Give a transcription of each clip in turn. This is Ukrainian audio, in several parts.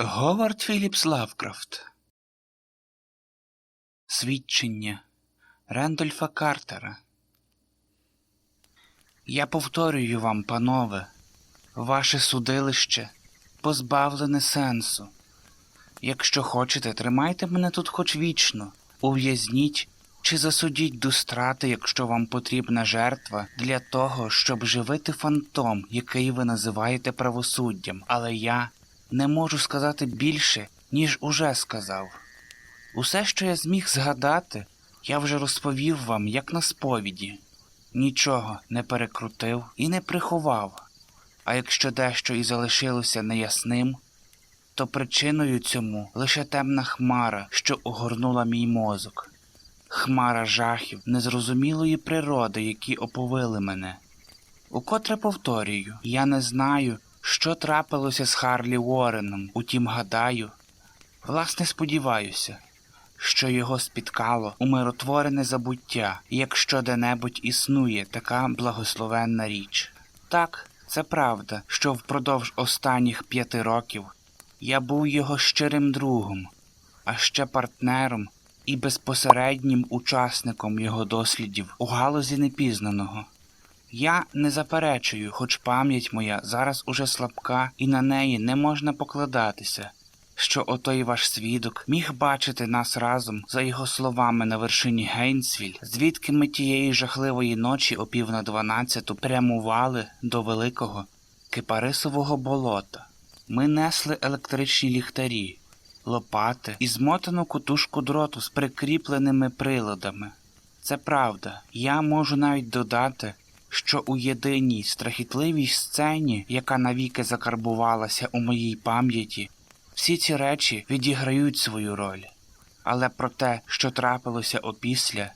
Говард Філіпс Лавкрафт Свідчення Рендольфа Картера Я повторюю вам, панове, ваше судилище позбавлене сенсу. Якщо хочете, тримайте мене тут хоч вічно, ув'язніть чи засудіть до страти, якщо вам потрібна жертва для того, щоб живити фантом, який ви називаєте правосуддям. Але я не можу сказати більше, ніж уже сказав. Усе, що я зміг згадати, я вже розповів вам, як на сповіді. Нічого не перекрутив і не приховав. А якщо дещо і залишилося неясним, то причиною цьому лише темна хмара, що огорнула мій мозок, хмара жахів незрозумілої природи, які оповили мене. Укотре повторюю, я не знаю, що трапилося з Харлі Уореном, утім гадаю, власне сподіваюся, що його спіткало умиротворене забуття, якщо де-небудь існує така благословенна річ. Так, це правда, що впродовж останніх п'яти років я був його щирим другом, а ще партнером і безпосереднім учасником його дослідів у галузі непізнаного. Я не заперечую, хоч пам'ять моя зараз уже слабка, і на неї не можна покладатися, що отой ваш свідок міг бачити нас разом, за його словами, на вершині Гейнсвіль, звідки ми тієї жахливої ночі о пів на дванадцяту прямували до великого кипарисового болота. Ми несли електричні ліхтарі, лопати і змотану кутушку дроту з прикріпленими приладами. Це правда, я можу навіть додати, що у єдиній страхітливій сцені, яка навіки закарбувалася у моїй пам'яті, всі ці речі відіграють свою роль. Але про те, що трапилося опісля,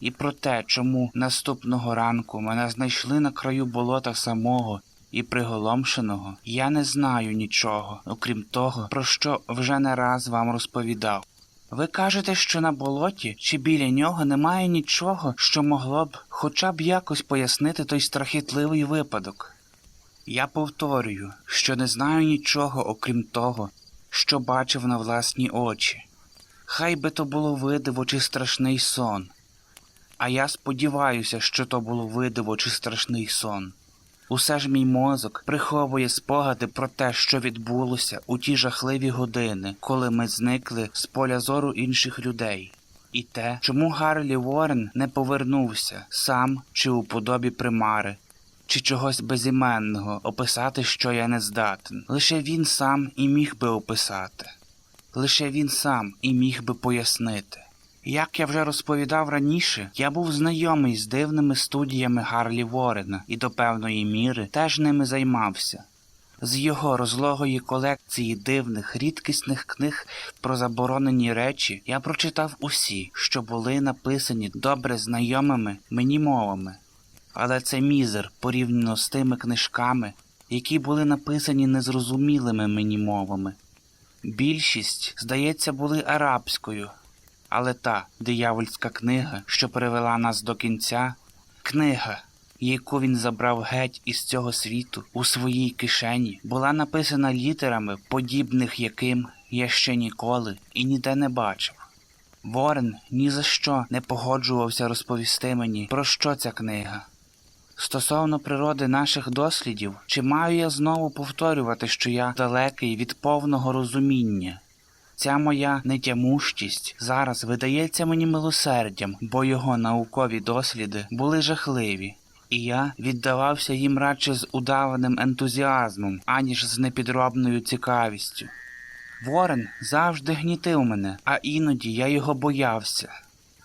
і про те, чому наступного ранку мене знайшли на краю болота самого і приголомшеного, я не знаю нічого, окрім того, про що вже не раз вам розповідав. Ви кажете, що на болоті чи біля нього немає нічого, що могло б хоча б якось пояснити той страхітливий випадок. Я повторюю, що не знаю нічого, окрім того, що бачив на власні очі. Хай би то було видиво чи страшний сон. А я сподіваюся, що то було видиво чи страшний сон. Усе ж мій мозок приховує спогади про те, що відбулося у ті жахливі години, коли ми зникли з поля зору інших людей, і те, чому Гарлі Уоррен не повернувся сам чи у подобі примари, чи чогось безіменного описати, що я не здатен. Лише він сам і міг би описати, лише він сам і міг би пояснити. Як я вже розповідав раніше, я був знайомий з дивними студіями Гарлі Ворена і до певної міри теж ними займався. З його розлогої колекції дивних рідкісних книг про заборонені речі я прочитав усі, що були написані добре знайомими мені мовами. Але це мізер порівняно з тими книжками, які були написані незрозумілими мені мовами. Більшість, здається, були арабською, але та диявольська книга, що привела нас до кінця, книга, яку він забрав геть із цього світу у своїй кишені, була написана літерами, подібних яким я ще ніколи і ніде не бачив. Ворен ні за що не погоджувався розповісти мені, про що ця книга. Стосовно природи наших дослідів, чи маю я знову повторювати, що я далекий від повного розуміння? Ця моя нетямущість зараз видається мені милосердям, бо його наукові досліди були жахливі, і я віддавався їм радше з удаваним ентузіазмом, аніж з непідробною цікавістю. Ворен завжди гнітив мене, а іноді я його боявся.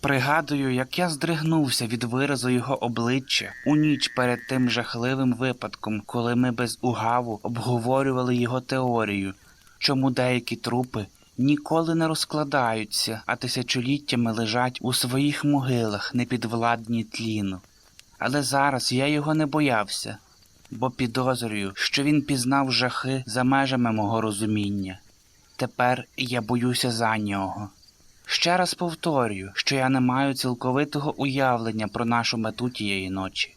Пригадую, як я здригнувся від виразу його обличчя у ніч перед тим жахливим випадком, коли ми без угаву обговорювали його теорію, чому деякі трупи ніколи не розкладаються, а тисячоліттями лежать у своїх могилах, непідвладні тліну. Але зараз я його не боявся, бо підозрюю, що він пізнав жахи за межами мого розуміння. Тепер я боюся за нього. Ще раз повторюю, що я не маю цілковитого уявлення про нашу мету тієї ночі.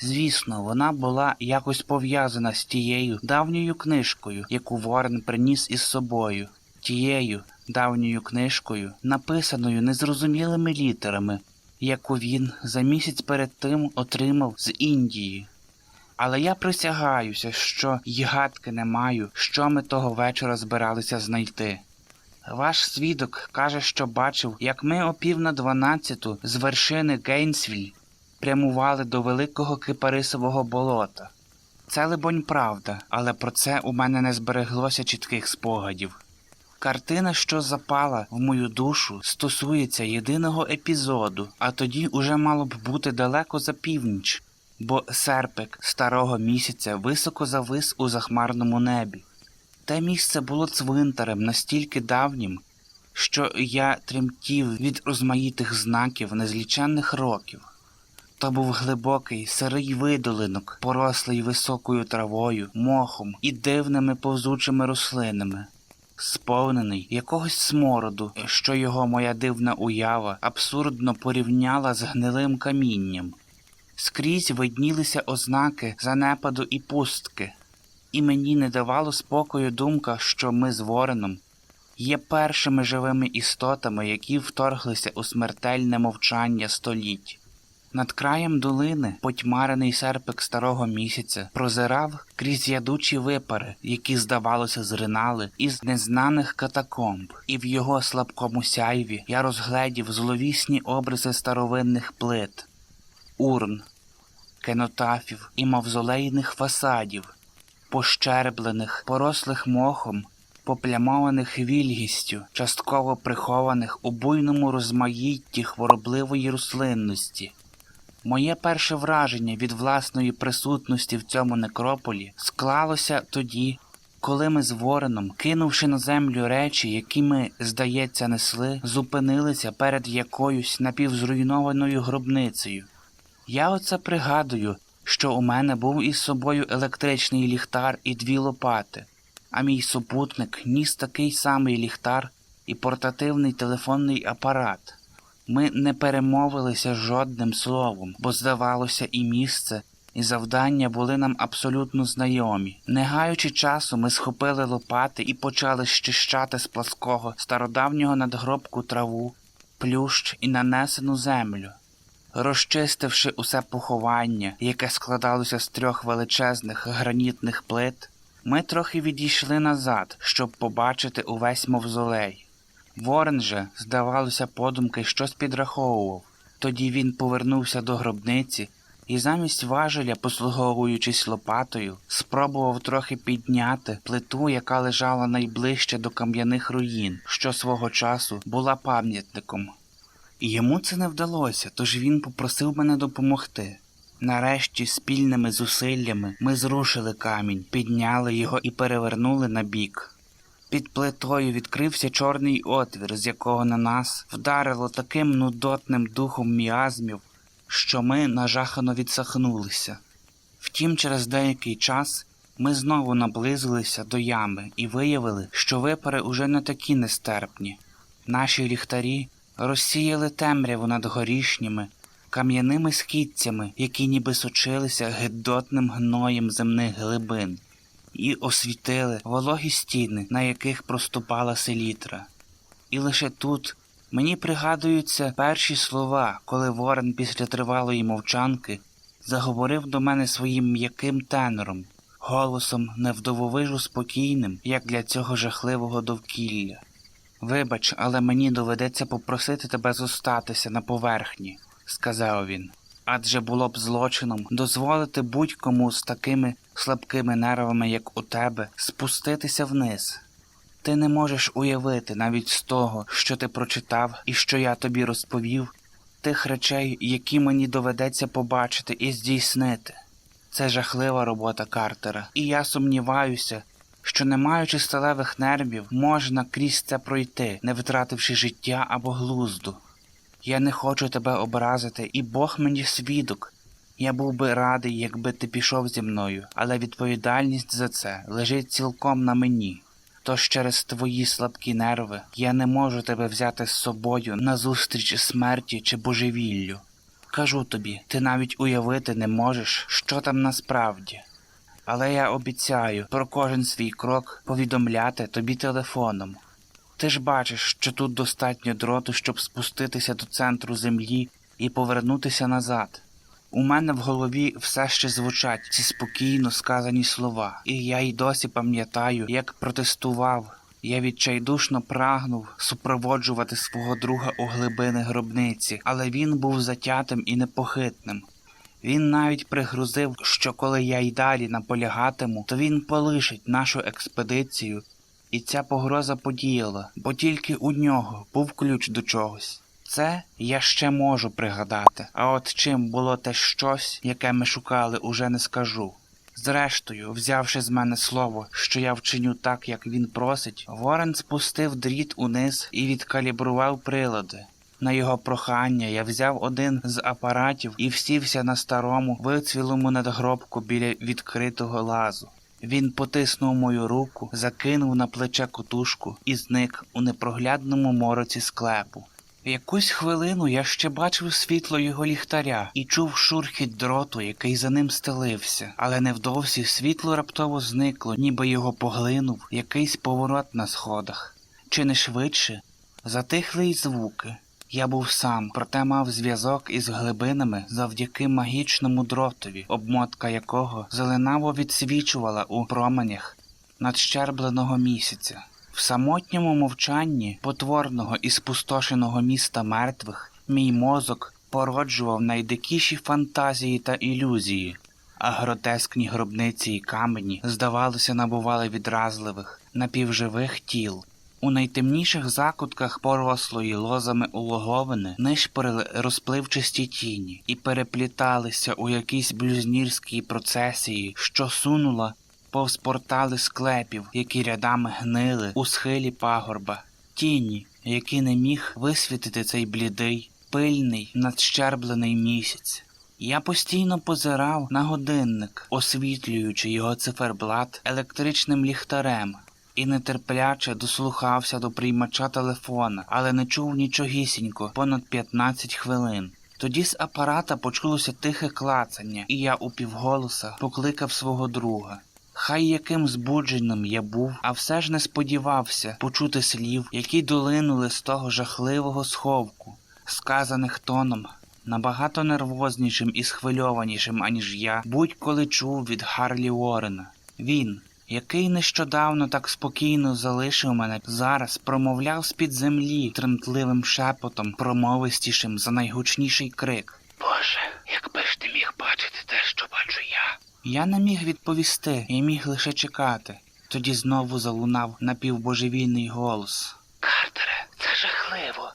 Звісно, вона була якось пов'язана з тією давньою книжкою, яку Ворен приніс із собою, тією давньою книжкою, написаною незрозумілими літерами, яку він за місяць перед тим отримав з Індії. Але я присягаюся, що й гадки не маю, що ми того вечора збиралися знайти. Ваш свідок каже, що бачив, як ми о пів на дванадцяту з вершини Гейнсвіль прямували до великого кипарисового болота. Це, либонь, правда, але про це у мене не збереглося чітких спогадів. Картина, що запала в мою душу, стосується єдиного епізоду, а тоді уже мало б бути далеко за північ, бо серпик старого місяця високо завис у захмарному небі. Те місце було цвинтарем настільки давнім, що я тремтів від розмаїтих знаків незліченних років. То був глибокий сирий видолинок, порослий високою травою, мохом і дивними повзучими рослинами, сповнений якогось смороду, що його моя дивна уява абсурдно порівняла з гнилим камінням. Скрізь виднілися ознаки занепаду і пустки, і мені не давало спокою думка, що ми з Вореном є першими живими істотами, які вторглися у смертельне мовчання століть. Над краєм долини потьмарений серпик старого місяця прозирав крізь ядучі випари, які, здавалося, зринали із незнаних катакомб, і в його слабкому сяйві я розгледів зловісні обриси старовинних плит, урн, кенотафів і мавзолейних фасадів, пощерблених, порослих мохом, поплямованих вільгістю, частково прихованих у буйному розмаїтті хворобливої рослинності. Моє перше враження від власної присутності в цьому некрополі склалося тоді, коли ми з Вореном, кинувши на землю речі, які ми, здається, несли, зупинилися перед якоюсь напівзруйнованою гробницею. Я оце пригадую, що у мене був із собою електричний ліхтар і дві лопати, а мій супутник ніс такий самий ліхтар і портативний телефонний апарат. Ми не перемовилися жодним словом, бо, здавалося, і місце, і завдання були нам абсолютно знайомі. Не гаючи часу, ми схопили лопати і почали щищати з плаского стародавнього надгробку траву, плющ і нанесену землю. Розчистивши усе поховання, яке складалося з трьох величезних гранітних плит, ми трохи відійшли назад, щоб побачити увесь мавзолей. Ворен же, здавалося, подумки щось підраховував. Тоді він повернувся до гробниці і замість важеля, послуговуючись лопатою, спробував трохи підняти плиту, яка лежала найближче до кам'яних руїн, що свого часу була пам'ятником. Йому це не вдалося, тож він попросив мене допомогти. Нарешті, спільними зусиллями, ми зрушили камінь, підняли його і перевернули на бік. Під плитою відкрився чорний отвір, з якого на нас вдарило таким нудотним духом міазмів, що ми нажахано відсахнулися. Втім, через деякий час ми знову наблизилися до ями і виявили, що випари уже не такі нестерпні. Наші ліхтарі розсіяли темряву над горішніми, кам'яними східцями, які ніби сочилися гидотним гноєм земних глибин, і освітили вологі стіни, на яких проступала селітра. І лише тут мені пригадуються перші слова, коли Ворон після тривалої мовчанки заговорив до мене своїм м'яким тенором, голосом невдововижу спокійним, як для цього жахливого довкілля. Вибач, але мені доведеться попросити тебе зостатися на поверхні, сказав він. Адже було б злочином дозволити будь-кому з такими слабкими нервами, як у тебе, спуститися вниз. Ти не можеш уявити навіть з того, що ти прочитав і що я тобі розповів, тих речей, які мені доведеться побачити і здійснити. Це жахлива робота Картера, і я сумніваюся, що, не маючи сталевих нервів, можна крізь це пройти, не втративши життя або глузду. Я не хочу тебе образити, і Бог мені свідок. Я був би радий, якби ти пішов зі мною, але відповідальність за це лежить цілком на мені. Тож через твої слабкі нерви я не можу тебе взяти з собою на зустріч смерті чи божевіллю. Кажу тобі, ти навіть уявити не можеш, що там насправді. Але я обіцяю про кожен свій крок повідомляти тобі телефоном. Ти ж бачиш, що тут достатньо дроту, щоб спуститися до центру землі і повернутися назад. У мене в голові все ще звучать ці спокійно сказані слова, і я й досі пам'ятаю, як протестував. Я відчайдушно прагнув супроводжувати свого друга у глибини гробниці, але він був затятим і непохитним. Він навіть пригрозив, що коли я й далі наполягатиму, то він полишить нашу експедицію, і ця погроза подіяла, бо тільки у нього був ключ до чогось. Це я ще можу пригадати, а от чим було те щось, яке ми шукали, уже не скажу. Зрештою, взявши з мене слово, що я вчиню так, як він просить, Ворен спустив дріт униз і відкалібрував прилади. На його прохання я взяв один з апаратів і всівся на старому, вицвілому надгробку біля відкритого лазу. Він потиснув мою руку, закинув на плече котушку і зник у непроглядному мороці склепу. Якусь хвилину я ще бачив світло його ліхтаря і чув шурхіт дроту, який за ним стелився, але невдовзі світло раптово зникло, ніби його поглинув якийсь поворот на сходах. Чи не швидше? Затихли й звуки. Я був сам, проте мав зв'язок із глибинами завдяки магічному дротові, обмотка якого зеленаво відсвічувала у променях надщербленого місяця. В самотньому мовчанні потворного і спустошеного міста мертвих мій мозок породжував найдикіші фантазії та ілюзії, а гротескні гробниці і камені, здавалося, набували відразливих, напівживих тіл. У найтемніших закутках порослої лозами улоговини нишпорили розпливчасті тіні і перепліталися у якійсь блюзнірській процесії, що сунула повз портали склепів, які рядами гнили у схилі пагорба, тіні, які не міг висвітити цей блідий, пильний, надщерблений місяць. Я постійно позирав на годинник, освітлюючи його циферблат електричним ліхтарем, і нетерпляче дослухався до приймача телефона, але не чув нічогісінько понад 15 хвилин. Тоді з апарата почулося тихе клацання, і я упівголоса покликав свого друга. Хай яким збудженим я був, а все ж не сподівався почути слів, які долинули з того жахливого сховку, сказаних тоном, набагато нервознішим і схвильованішим, аніж я будь-коли чув від Гарлі Уоррена. Він, який нещодавно так спокійно залишив мене, зараз промовляв з-під землі тремтливим шепотом, промовистішим за найгучніший крик. Боже, якби ж ти міг бачити те, що бачу я. Я не міг відповісти і міг лише чекати. Тоді знову залунав напівбожевільний голос. Картере, це жахливо.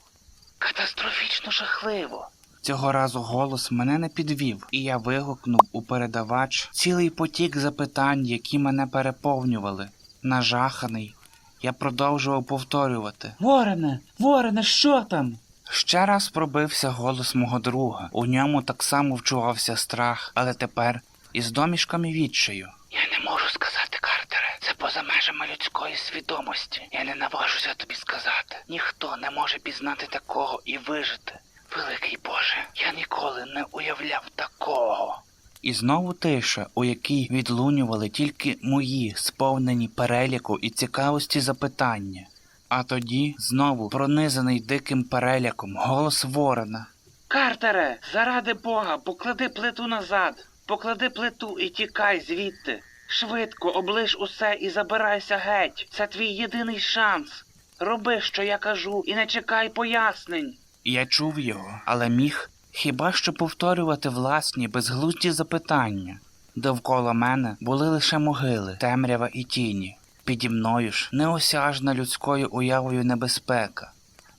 Катастрофічно жахливо. Цього разу голос мене не підвів, і я вигукнув у передавач цілий потік запитань, які мене переповнювали. Нажаханий, я продовжував повторювати. Ворене, Ворене, що там? Ще раз пробився голос мого друга. У ньому так само вчувався страх, але тепер із домішками відчаю. Я не можу сказати, Картере. Це поза межами людської свідомості. Я не наважуся тобі сказати. Ніхто не може пізнати такого і вижити. Великий Боже, я ніколи не уявляв такого. І знову тиша, у якій відлунювали тільки мої сповнені переліку і цікавості запитання. А тоді знову пронизаний диким переляком голос Ворона. Картере, заради Бога, поклади плиту назад. Поклади плиту і тікай звідти. Швидко облиш усе і забирайся геть. Це твій єдиний шанс. Роби, що я кажу, і не чекай пояснень. Я чув його, але міг хіба що повторювати власні безглузді запитання. Довкола мене були лише могили, темрява і тіні. Піді мною ж неосяжна людською уявою небезпека.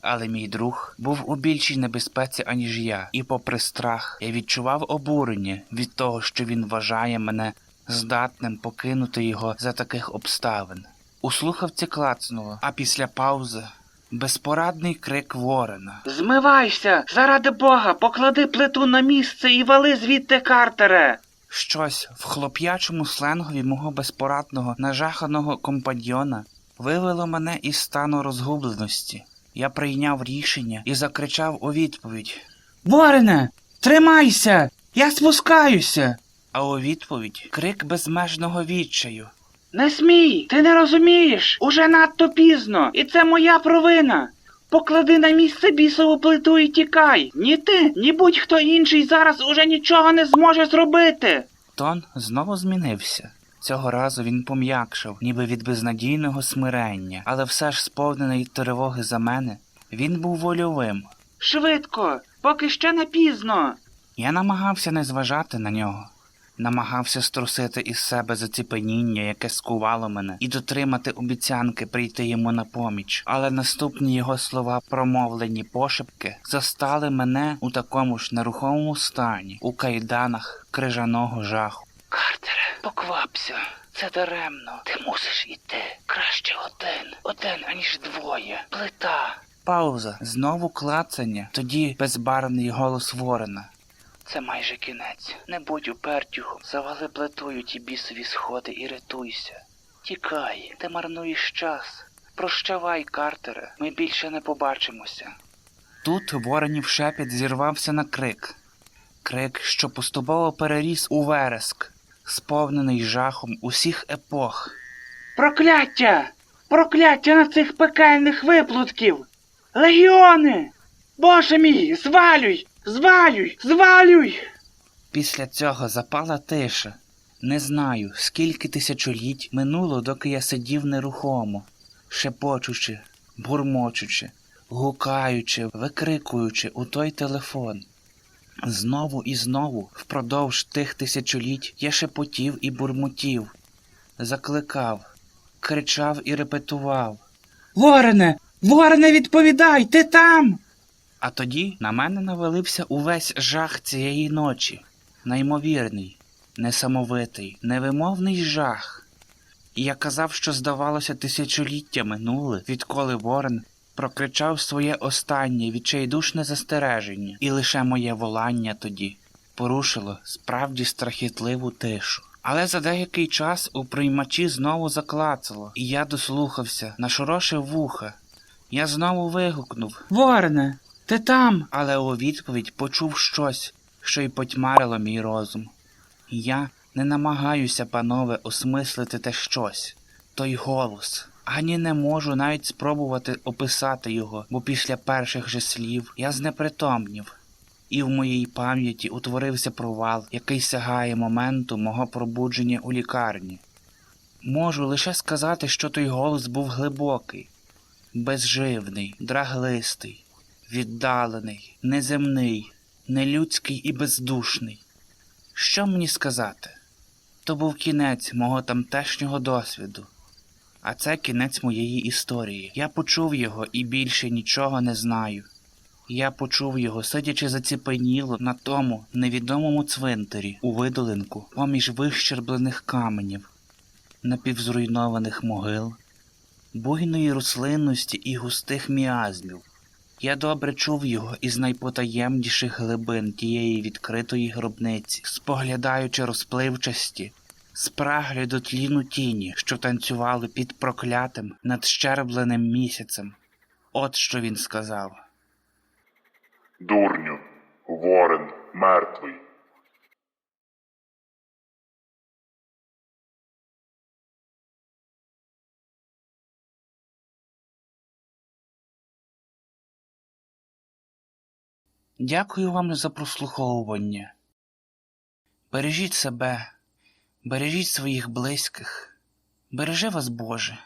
Але мій друг був у більшій небезпеці, аніж я, і, попри страх, я відчував обурення від того, що він вважає мене здатним покинути його за таких обставин. У слухавці клацнуло, а після паузи безпорадний крик Ворена. Змивайся! Заради Бога, поклади плиту на місце і вали звідти Картере. Щось в хлоп'ячому сленгові мого безпорадного, нажаханого компаньйона вивело мене із стану розгубленості. Я прийняв рішення і закричав у відповідь: Ворене, Тримайся! Я спускаюся. А у відповідь крик безмежного відчаю. Не смій! Ти не розумієш! Уже надто пізно, і це моя провина. Поклади на місце бісову плиту і тікай. Ні ти, ні будь-хто інший зараз уже нічого не зможе зробити. Тон знову змінився. Цього разу він пом'якшав, ніби від безнадійного смирення, але все ж сповнений тривоги за мене, він був вольовим. Швидко, поки ще не пізно. Я намагався не зважати на нього, намагався струсити із себе заціпеніння, яке скувало мене, і дотримати обіцянки прийти йому на поміч. Але наступні його слова, промовлені пошепки, застали мене у такому ж нерухомому стані, у кайданах крижаного жаху. Картере, поквапся. Це даремно. Ти мусиш іти. Краще один. Один, аніж двоє. Плита. Пауза. Знову клацання. Тоді безбарвний голос Ворона. Це майже кінець. Не будь упертюхом. Завали плитою ті бісові сходи і рятуйся. Тікай, ти марнуєш час. Прощавай, Картере, ми більше не побачимося. Тут воронів шепіт зірвався на крик. Крик, що поступово переріс у вереск, сповнений жахом усіх епох. Прокляття! Прокляття на цих пекельних виплутків! Легіони! Боже мій, звалюй! Звалюй! Звалюй! Після цього запала тиша. Не знаю, скільки тисячоліть минуло, доки я сидів нерухомо, шепочучи, бурмочучи, гукаючи, викрикуючи у той телефон. Знову і знову, впродовж тих тисячоліть, я шепотів і бурмотів, закликав, кричав і репетував. Ворене! Ворене, відповідай! Ти там! А тоді на мене навалився увесь жах цієї ночі. Неймовірний, несамовитий, невимовний жах. І я казав, що здавалося тисячоліття минули, відколи Ворон прокричав своє останнє відчайдушне застереження, і лише моє волання тоді порушило справді страхітливу тишу. Але за деякий час у приймачі знову заклацало, і я дослухався, нашорошив вуха. Я знову вигукнув Ворене, ти там. Але у відповідь почув щось, що й потьмарило мій розум. Я не намагаюся, панове, осмислити те щось, той голос. Ані не можу навіть спробувати описати його, бо після перших же слів я знепритомнів, і в моїй пам'яті утворився провал, який сягає моменту мого пробудження у лікарні. Можу лише сказати, що той голос був глибокий, безживний, драглистий, віддалений, неземний, нелюдський і бездушний. Що мені сказати? То був кінець мого тамтешнього досвіду. А це кінець моєї історії. Я почув його і більше нічого не знаю. Я почув його, сидячи заціпеніло на тому невідомому цвинтарі у видолинку поміж вищерблених каменів, напівзруйнованих могил, буйної рослинності і густих міазмів. Я добре чув його із найпотаємніших глибин тієї відкритої гробниці, споглядаючи розпливчасті, спраглі до тліну тіні, що танцювали під проклятим надщербленим місяцем. От що він сказав. Дурню, Ворен мертвий. Дякую вам за прослуховування. Бережіть себе, бережіть своїх близьких, береже вас Боже.